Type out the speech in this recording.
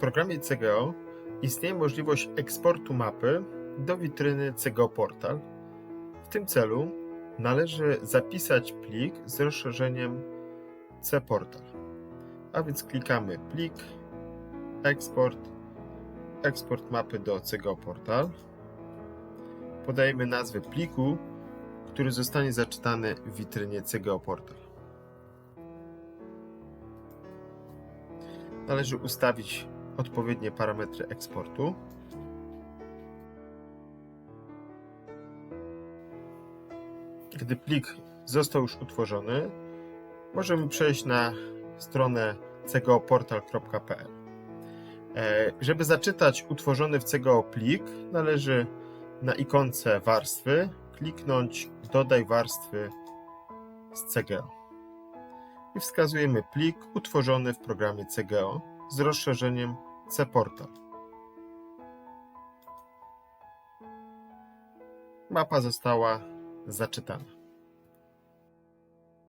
programie CGO istnieje możliwość eksportu mapy do witryny CGO Portal. W tym celu należy zapisać plik z rozszerzeniem cPortal. A więc klikamy plik, eksport, eksport mapy do CGO Portal. Podajemy nazwę pliku, który zostanie zaczytany w witrynie CGO Portal. Należy ustawić odpowiednie parametry eksportu. Gdy plik został już utworzony, możemy przejść na stronę cgoportal.pl. E, Żeby zaczytać utworzony w CGO plik, należy na ikonce warstwy kliknąć Dodaj warstwy z CGO i wskazujemy plik utworzony w programie CGO z rozszerzeniem cPortal. Mapa została zaczytana.